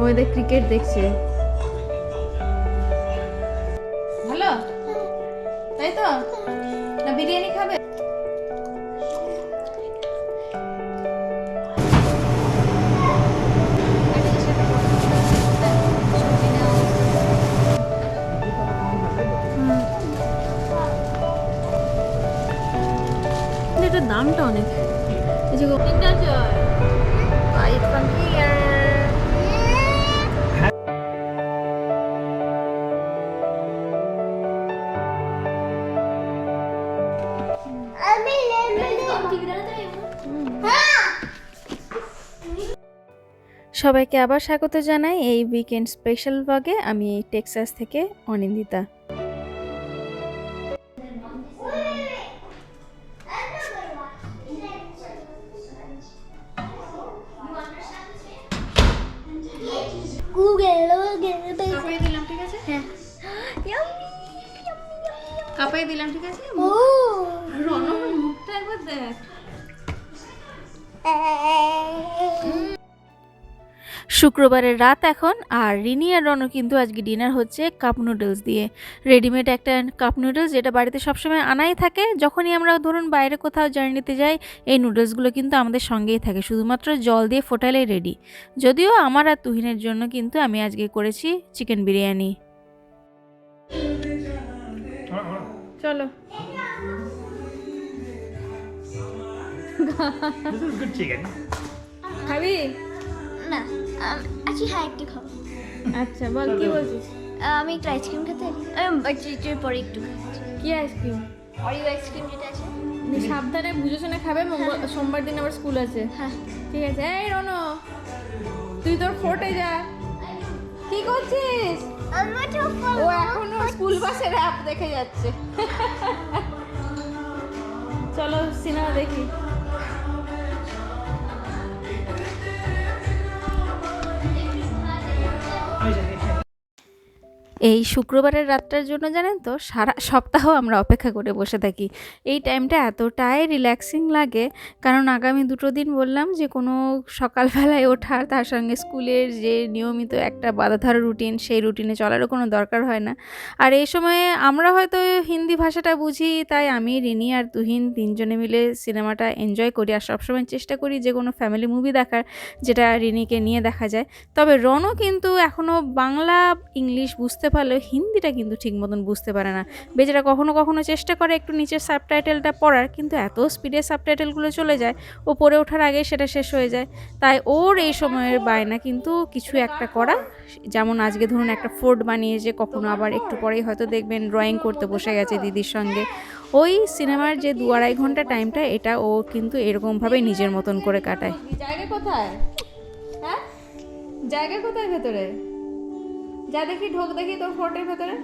ও এদের ক্রিকেট দেখছে। ভালো? তাই তো? না বিরিয়ানি খাবে? দামটা অনেক। এই যে জয় বাই সবাইকে আবার স্বাগত জানাই এই উইকেন্ড স্পেশাল ব্লগে আমি টেক্সাস থেকে অনিন্দিতা। কাপাই দিলাম ঠিক আছে? হ্যাঁ। দিলাম ঠিক আছে? ও। মুখটা একবার দেখ। শুক্রবারের রাত এখন আর রিনি আর রনু কিন্তু আজকে ডিনার হচ্ছে কাপ নুডলস দিয়ে। রেডিমেড একটা কাপ নুডলস যেটা বাড়িতে সবসময় আনাই থাকে। যখনই আমরা ধরুন বাইরে কোথাও জার্নিতে যাই এই নুডলসগুলো কিন্তু আমাদের সঙ্গেই থাকে। শুধুমাত্র জল দিয়ে ফোটালেই রেডি যদিও আমার আর তুহিনের জন্য কিন্তু আমি আজকে করেছি চিকেন বিরিয়ানি। চলো. খাবি? না আচ্ছা হ্যাঁ একটু খাব আচ্ছা বল কি বলছিস? আমি একটু আইসক্রিম খেতে পারি একটু পরে একটু কি আইসক্রিম অরিও আইসক্রিম যেটা আছে। সাবধানে বুঝে শুনে খাবে মঙ্গল- সোমবার দিন আবার স্কুল আছে। হ্যাঁ। ঠিক আছে। এই রনো তুই তোর ফোর্টে যা। কি করছিস? ও এখনও স্কুল বাসের অ্যাপ দেখে যাচ্ছে। চলো সিনেমা দেখি। এই শুক্রবারের রাতটার জন্য জানেন তো, সারা সপ্তাহ আমরা অপেক্ষা করে বসে থাকি। এই টাইমটা এতটাই রিল্যাক্সিং লাগে, কারণ আগামী দুটো দিন বললাম যে, কোনো সকালবেলায় ওঠার, তার সঙ্গে স্কুলের যে নিয়মিত একটা বাধাধার রুটিন সেই রুটিনে চলারও কোনো দরকার হয় না। আর এই সময়ে আমরা হয়তো হিন্দি ভাষাটা বুঝি, তাই আমি, রিনি আর তুহিন তিনজনে মিলে সিনেমাটা এনজয় করি আর সবসময় চেষ্টা করি যে, কোনো ফ্যামিলি মুভি দেখার, যেটা রিনিকে নিয়ে দেখা যায়। তবে রনও কিন্তু এখনও বাংলা, ইংলিশ বুঝতে পারলেও হিন্দিটা কিন্তু ঠিক মতন বুঝতে পারে না। বেচারা কখনো কখনো চেষ্টা করে একটু নিচের সাবটাইটেলটা পড়ার, কিন্তু এত স্পিডে সাবটাইটেলগুলো চলে যায় ও পড়ে ওঠার আগে সেটা শেষ হয়ে যায়। তাই ওর এই সময়ের বায়না কিন্তু কিছু একটা করা, যেমন আজকে ধরুন একটা ফোর্ট বানিয়েছে, কখনো আবার একটু পরেই হয়তো দেখবেন ড্রয়িং করতে বসে গেছে দিদির সঙ্গে। ওই সিনেমার যে দু আড়াই ঘণ্টা টাইমটা এটা ও কিন্তু এরকমভাবে নিজের মতন করে কাটায়। জায়গা কোথায়? হ্যাঁ? জায়গা কোথায় ভেতরে? যা দেখি ঢোক দেখি তোর ফোর্টের ভেতরে।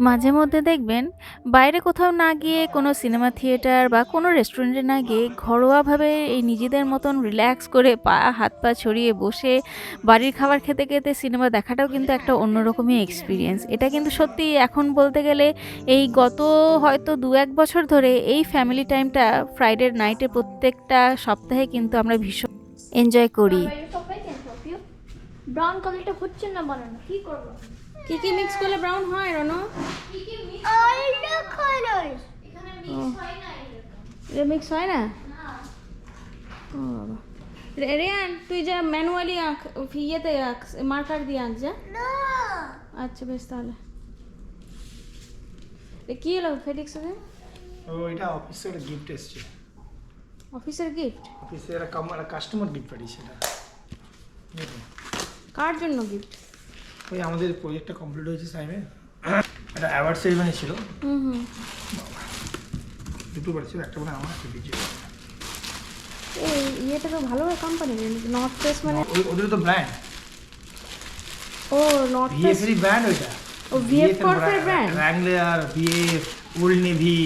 মাঝে মধ্যে দেখবেন বাইরে কোথাও না গিয়ে কোনো সিনেমা থিয়েটার বা কোনো রেস্টুরেন্টে না গিয়ে ঘরোয়াভাবে এই নিজেদের মতন রিল্যাক্স করে পা হাত পা ছড়িয়ে বসে বাড়ির খাবার খেতে খেতে সিনেমা দেখাটাও কিন্তু একটা অন্যরকমই এক্সপিরিয়েন্স এটা কিন্তু সত্যি এখন বলতে গেলে এই গত হয়তো দু এক বছর ধরে এই ফ্যামিলি টাইমটা ফ্রাইডে নাইটে প্রত্যেকটা সপ্তাহে কিন্তু আমরা ভীষণ এনজয় করি। ব্রাউন কালারটা হচ্ছে না বানানো কি করব? কি কি মিক্স করলে ব্রাউন হয় রনো? অলটা কালার এটা মিক্স হয় না? ও বাবা। রে- রেয়ান তুই যা ম্যানুয়ালি আঁক ইয়েতে আঁক মার্কার দিয়ে আঁক যা। না। আচ্ছা বেশ তাহলে। কি হলো ফেডিক্স ও এটা অফিসের গিফট এসছে। অফিসের গিফট অফিসে একটা কাস্টমার গিফট পাঠিয়েছে এটা কার জন্য গিফট ওই আমাদের প্রজেক্টটা কমপ্লিট হয়েছে সাইমে একটা অ্যাওয়ার্ড সেরিমনি ছিল। হুম হুম। দুটো পাঠিয়েছিল একটা মানে আমার একটা বিজয় এই ইয়েটা তো ভালো কোম্পানি নর্থ ফেস মানে ওদের তো ব্র্যান্ড ও নর্থ ফেস ভিএফ ব্র্যান্ড ওইটা। ও, VF Corporate brand? Wrangler VF Old Navy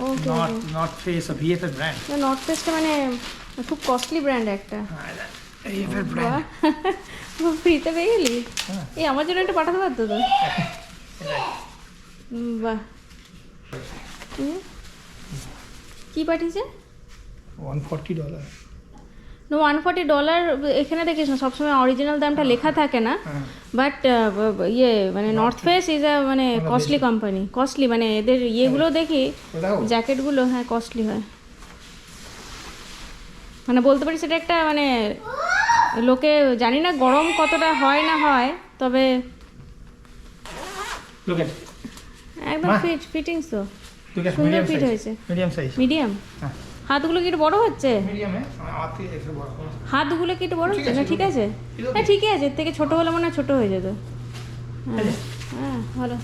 okay North North Face VF এর ব্র্যান্ড নর্থ ফেসটা মানে খুব কস্টলি ব্র্যান্ড একটা। ভিএফ ব্র্যান্ড ফ্রিতে পেয়ে গেলি? হ্যাঁ। এই আমার জন্য একটা পাঠাতে পারতো তো? বাহ। কি? পাঠিয়েছে? One forty dollar one forty dollar এখানে দেখিস না সবসময় অরিজিনাল দামটা লেখা থাকে না। হ্যাঁ। বাট ইয়ে মানে নর্থ ফেস ইজ আ মানে কস্টলি কোম্পানি কস্টলি মানে এদের ইয়েগুলো দেখি জ্যাকেটগুলো হ্যাঁ কস্টলি হয়। মানে বলতে পারি সেটা একটা মানে লোকে জানি না গরম কতটা হয় না হয় তবে একদম ফিট ফিটিংস তো। সুন্দর সাইজ হয়েছে। মিডিয়াম সাইজ মিডিয়াম হ্যাঁ। হাতগুলো কি একটু বড় হচ্ছে। হাতগুলো কি একটু বড় হচ্ছে? না ঠিক আছে। হ্যাঁ ঠিকই আছে এর থেকে ছোট হলে মনে হয় ছোট হয়ে যেত। হ্যাঁ হ্যাঁ ভালো।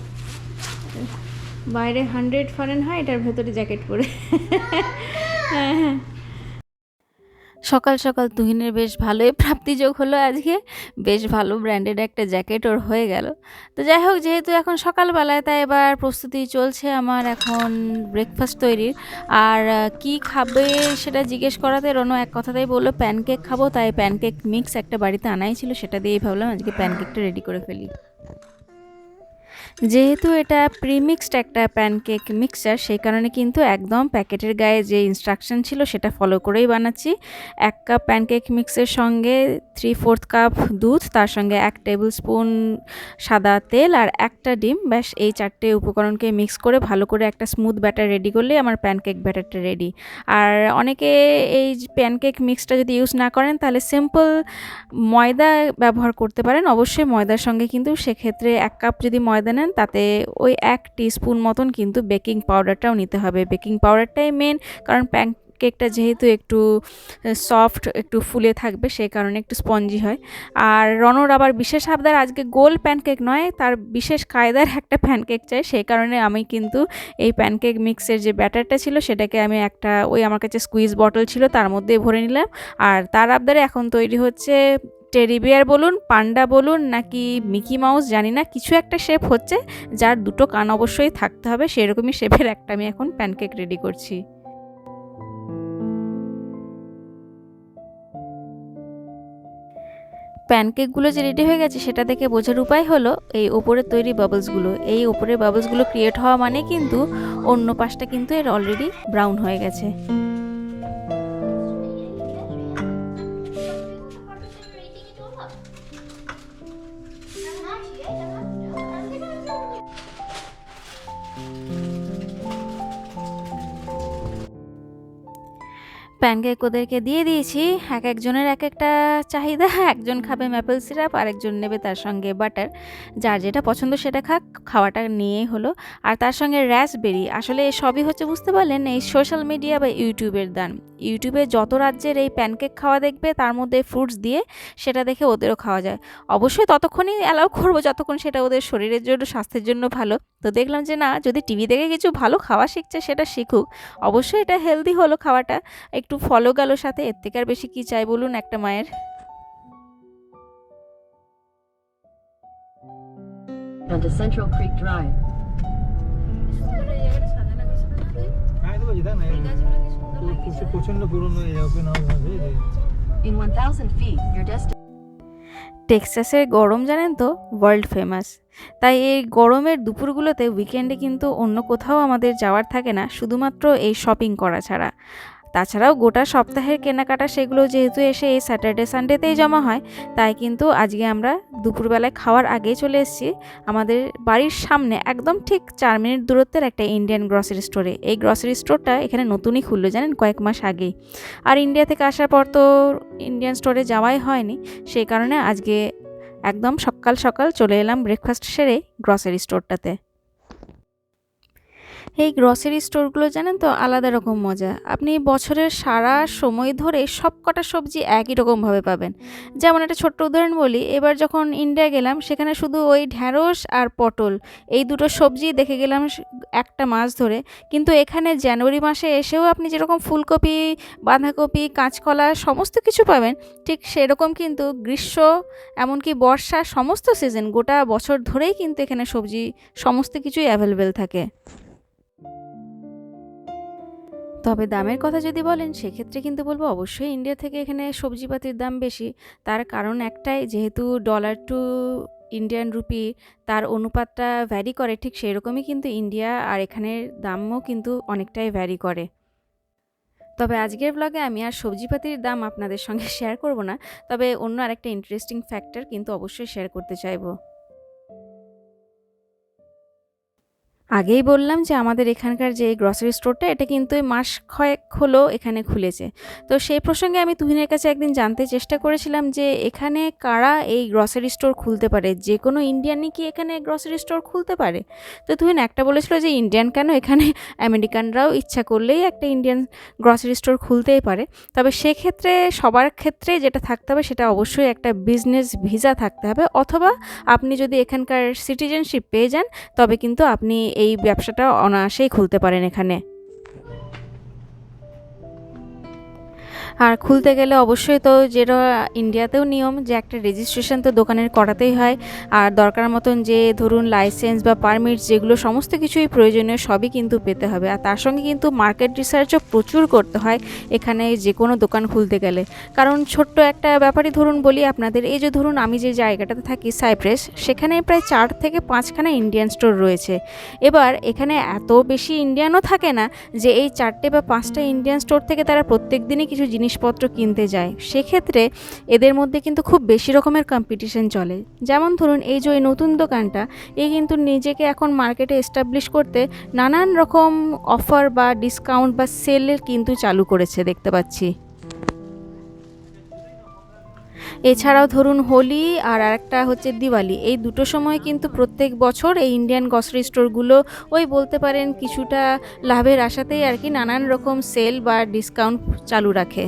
বাইরে হান্ড্রেড ফরেন হয় এটার ভেতরে জ্যাকেট পরে। হ্যাঁ হ্যাঁ। সকাল সকাল তুহিনের বেশ ভালোই প্রাপ্তিযোগ হলো আজকে। বেশ ভালো ব্র্যান্ডেড একটা জ্যাকেট ওর হয়ে গেল। তো যাই হোক, যেহেতু এখন সকালবেলায়, তাই এবার প্রস্তুতি চলছে আমার এখন ব্রেকফাস্ট তৈরির। আর কি খাবে সেটা জিজ্ঞেস করাতে রনো এক কথাতেই বলল প্যানকেক খাব। তাই প্যানকেক মিক্স একটা বাড়িতে আনাই ছিল, সেটা দিয়েই ভাবলাম আজকে প্যানকেকটা রেডি করে ফেলি। যেহেতু এটা প্রিমিক্সড একটা প্যানকেক মিক্সচার সেই কারণে কিন্তু একদম প্যাকেটের গায়ে যে ইনস্ট্রাকশন ছিল সেটা ফলো করেই বানাচ্ছি। এক কাপ প্যানকেক মিক্সের সঙ্গে থ্রি ফোর্থ কাপ দুধ, তার সঙ্গে এক টেবিল স্পুন সাদা তেল আর একটা ডিম। ব্যাস, এই চারটে উপকরণকে মিক্স করে ভালো করে একটা স্মুথ ব্যাটার রেডি করলেই আমার প্যানকেক ব্যাটারটা রেডি আর অনেকে এই প্যানকেক মিক্সটা যদি ইউজ না করেন, তাহলে সিম্পল ময়দা ব্যবহার করতে পারেন। অবশ্যই ময়দার সঙ্গে কিন্তু সেক্ষেত্রে এক কাপ যদি ময়দা তাতে ওই এক স্পুন মতন কিন্তু বেকিং পাউডারটাও নিতে হবে। বেকিং পাউডারটাই মেন কারণ প্যান কেকটা যেহেতু একটু সফট একটু ফুলে থাকবে, সেই কারণে একটু স্পঞ্জি হয়। আর রনর আবার বিশেষ আবদার আজকে গোল প্যানকেক নয়, তার বিশেষ কায়দার একটা প্যানকেক চাই, সেই কারণে আমি কিন্তু এই প্যানকেক মিক্সের যে ব্যাটারটা ছিল, সেটাকে আমি একটা, ওই আমার কাছে স্কুইজ বটল ছিল, তার মধ্যে ভরে নিলাম। আর তার আবদারে এখন তৈরি হচ্ছে টেরি বিয়ার বলুন, পান্ডা বলুন, নাকি মিকি মাউস, জানি না, কিছু একটা শেপ হচ্ছে, যার দুটো কান অবশ্যই থাকতে হবে, সেরকমই শেপের একটা আমি এখন প্যানকেক রেডি করছি। প্যানকেকগুলো যে রেডি হয়ে গেছে, সেটা দেখে বোঝার উপায় হলো, এই ওপরের তৈরি বাবলসগুলো এই ওপরের বাবলসগুলো ক্রিয়েট হওয়া মানে কিন্তু অন্য পাশটা কিন্তু এর অলরেডি ব্রাউন হয়ে গেছে। প্যানকেক ওদেরকে দিয়ে দিয়েছি। এক একজনের এক একটা চাহিদা, একজন খাবে ম্যাপেল সিরাপ আর একজন নেবে তার সঙ্গে বাটার যার যেটা পছন্দ সেটা খাক, খাওয়াটা নিয়েই হলো। আর তার সঙ্গে র্যাসবেরি আসলে সবই হচ্ছে বুঝতে পারলেন, এই সোশ্যাল মিডিয়া বা ইউটিউবের দান। ইউটিউবে যত রাজ্যের এই প্যানকেক খাওয়া দেখবে, তার মধ্যে ফ্রুটস দিয়ে সেটা দেখে ওদেরও খাওয়া যায়। অবশ্যই ততক্ষণই অ্যালাউ করব, যতক্ষণ সেটা ওদের শরীরের জন্য, স্বাস্থ্যের জন্য ভালো। তো দেখলাম যে না, যদি টিভি দেখে কিছু ভালো খাওয়া শিখছে, সেটা শিখুক। অবশ্যই এটা হেলদি হলো খাওয়াটা। একটু ফলো গেল সাথে এর থেকে আর বেশি কি চাই বলুন একটা মায়ের onto Central Creek Drive. দেখো যেটা না প্রচুর প্রচণ্ড পুরনো ওপেন হাউস হবে In 1,000 feet, your destination. টেক্সাসের গরম জানেন তো ওয়ার্ল্ড ফেমাস তাই এই গরমের দুপুরগুলোতে উইকেন্ডে কিন্তু অন্য কোথাও আমাদের যাওয়ার থাকে না শুধুমাত্র এই শপিং করা ছাড়া তাছাড়াও গোটা সপ্তাহের কেনাকাটা সেগুলো যেহেতু এসে এই স্যাটারডে সানডেতেই জমা হয়, তাই কিন্তু আজকে আমরা দুপুরবেলায় খাওয়ার আগেই চলে এসেছি। আমাদের বাড়ির সামনে একদম ঠিক চার মিনিট দূরত্বের একটা ইন্ডিয়ান গ্রসারি স্টোরে এই গ্রসারি স্টোরটা এখানে নতুনই খুললো জানেন, কয়েক মাস আগেই। আর ইন্ডিয়া থেকে আসার পর তো ইন্ডিয়ান স্টোরে যাওয়াই হয়নি, সেই কারণে আজকে একদম সকাল সকাল চলে এলাম ব্রেকফাস্ট সেরে গ্রসারি স্টোরটাতে এই গ্রসারি স্টোরগুলো জানেন তো আলাদা রকম মজা। আপনি বছরের সারা সময় ধরে সব কটা সবজি একই রকমভাবে পাবেন। যেমন একটা ছোট্ট উদাহরণ বলি, এবার যখন ইন্ডিয়া গেলাম, সেখানে শুধু ওই ঢ্যাঁড়স আর পটল, এই দুটো সবজি দেখে গেলাম একটা মাস ধরে। কিন্তু এখানে জানুয়ারি মাসে এসেও আপনি যেরকম ফুলকপি, বাঁধাকপি, কাঁচকলা সমস্ত কিছু পাবেন, ঠিক সেরকম কিন্তু গ্রীষ্ম, এমনকি বর্ষা সমস্ত সিজন গোটা বছর ধরেই কিন্তু এখানে সবজি, সমস্ত কিছুই অ্যাভেলেবেল থাকে। তবে দামের কথা যদি বলেন, সেক্ষেত্রে কিন্তু বলব অবশ্যই ইন্ডিয়া থেকে এখানে সবজিপাতির দাম বেশি। তার কারণ একটাই, যেহেতু ডলার টু ইন্ডিয়ান রুপি তার অনুপাতটা ভ্যারি করে, ঠিক সেই রকমই কিন্তু ইন্ডিয়া আর এখানের দামও কিন্তু অনেকটাই ভ্যারি করে। তবে আজকের ব্লগে আমি আর সবজিপাতির দাম আপনাদের সঙ্গে শেয়ার করব না, তবে অন্য আরেকটা ইন্টারেস্টিং ফ্যাক্টর কিন্তু অবশ্যই শেয়ার করতে চাইব। আগেই বললাম যে আমাদের এখানকার যে গ্রসারি স্টোরটা এটা কিন্তু মাস কয়েক হলো এখানে খুলেছে। তো সেই প্রসঙ্গে আমি তুহিনের কাছে একদিন জানতে চেষ্টা করেছিলাম যে এখানে কারা এই গ্রসারি স্টোর খুলতে পারে? যে কোনো ইন্ডিয়ানই কি এখানে গ্রসারি স্টোর খুলতে পারে? তো তুহিন একটা বলেছিল যে ইন্ডিয়ান কেন? এখানে আমেরিকানরাও ইচ্ছা করলেই একটা ইন্ডিয়ান গ্রসারি স্টোর খুলতেই পারে। তবে সেক্ষেত্রে সবার ক্ষেত্রে যেটা থাকতে হবে, সেটা অবশ্যই একটা বিজনেস ভিসা থাকতে হবে। অথবা আপনি যদি এখানকার সিটিজেনশিপ পেয়ে যান, তবে কিন্তু আপনি এই ব্যবসাটা অনায়াসেই খুলতে পারেন এখানে। আর খুলতে গেলে অবশ্যই তো যেটা ইন্ডিয়াতেও নিয়ম যে একটা রেজিস্ট্রেশন তো দোকানের করাতেই হয়। আর দরকার মতন যে ধরুন লাইসেন্স বা পারমিট যেগুলো সমস্ত কিছুই প্রয়োজনীয় সবই কিন্তু পেতে হবে। আর তার সঙ্গে কিন্তু মার্কেট রিসার্চও প্রচুর করতে হয় এখানে যে কোনো দোকান খুলতে গেলে। কারণ ছোট্ট একটা ব্যাপারই ধরুন বলি আপনাদের, এই যে ধরুন আমি যে জায়গাটাতে থাকি সাইপ্রেস সেখানে প্রায় চার থেকে পাঁচখানা ইন্ডিয়ান স্টোর রয়েছে। এবার এখানে এত বেশি ইন্ডিয়ানও থাকে না যে এই চারটে বা পাঁচটা ইন্ডিয়ান স্টোর থেকে তারা প্রত্যেক দিনই কিছু জিনিসপত্র কিনতে যায়, সেক্ষেত্রে এদের মধ্যে কিন্তু খুব বেশি রকমের কম্পিটিশন চলে। যেমন ধরুন, এই যে নতুন দোকানটা, এ কিন্তু নিজেকে এখন মার্কেটে এস্টাবলিশ করতে নানান রকম অফার বা ডিসকাউন্ট বা সেলের কিন্তু চালু করেছে, দেখতে পাচ্ছি। এছাড়াও ধরুন হোলি আর একটা হচ্ছে দিওয়ালি। এই দুটো সময় কিন্তু প্রত্যেক বছর এই ইন্ডিয়ান গ্রসারি স্টোরগুলো ওই বলতে পারেন কিছুটা লাভের আশাতেই আর কি নানান রকম সেল বা ডিসকাউন্ট চালু রাখে।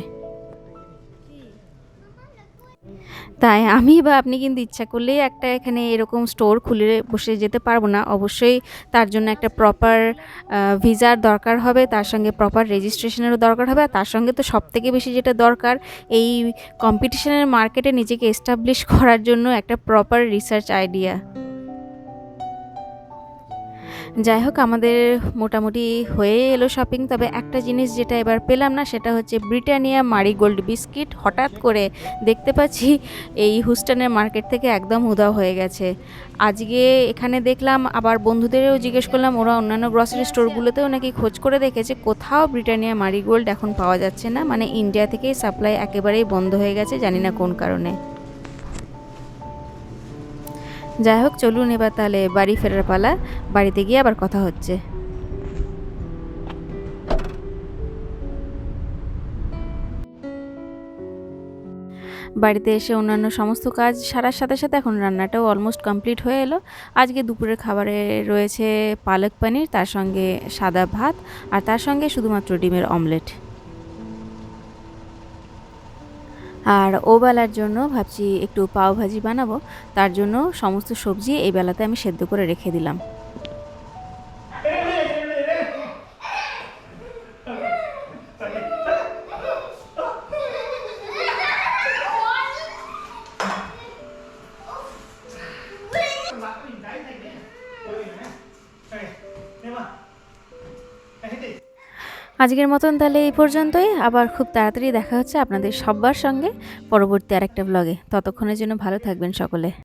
তাই আমি বা আপনি কিন্তু ইচ্ছা করলেই একটা এখানে এরকম স্টোর খুলে বসে যেতে পারব না। অবশ্যই তার জন্য একটা প্রপার ভিসার দরকার হবে, তার সঙ্গে প্রপার রেজিস্ট্রেশনেরও দরকার হবে, আর তার সঙ্গে তো সব থেকে বেশি যেটা দরকার, এই কম্পিটিশনের মার্কেটে নিজেকে এস্টাবলিশ করার জন্য একটা প্রপার রিসার্চ আইডিয়া যাই হোক, আমাদের মোটামুটি হয়ে এলো শপিং তবে একটা জিনিস যেটা এবার পেলাম না, সেটা হচ্ছে ব্রিটানিয়া মারিগোল্ড বিস্কিট। হঠাৎ করে দেখতে পাচ্ছি এই হুস্টনের মার্কেট থেকে একদম উদাও হয়ে গেছে। আজকে এখানে দেখলাম, আবার বন্ধুদেরও জিজ্ঞেস করলাম, ওরা অন্যান্য গ্রসারি স্টোরগুলোতেও নাকি খোঁজ করে দেখেছে, কোথাও ব্রিটানিয়া মারিগোল্ড এখন পাওয়া যাচ্ছে না। মানে ইন্ডিয়া থেকেই সাপ্লাই একেবারেই বন্ধ হয়ে গেছে, জানি না কোন কারণে। যাই হোক, চলুন এবার তাহলে বাড়ি ফেরার পালা। বাড়িতে গিয়ে আবার কথা হচ্ছে। বাড়িতে এসে অন্যান্য সমস্ত কাজ সারার সাথে সাথে এখন রান্নাটাও অলমোস্ট কমপ্লিট হয়ে এলো। আজকে দুপুরের খাবারে রয়েছে পালক পনির, তার সঙ্গে সাদা ভাত, আর তার সঙ্গে শুধুমাত্র ডিমের অমলেট আর ওবেলার বেলার জন্য ভাবছি একটু পাও ভাজি বানাবো। তার জন্য সমস্ত সবজি এই বেলাতে আমি সেদ্ধ করে রেখে দিলাম। আজকের মতন তাহলে এই পর্যন্তই। আবার খুব তাড়াতাড়ি দেখা হচ্ছে আপনাদের সবার সঙ্গে। পরবর্তী আরেকটা ব্লগে ততক্ষণের জন্য ভালো থাকবেন সকলে।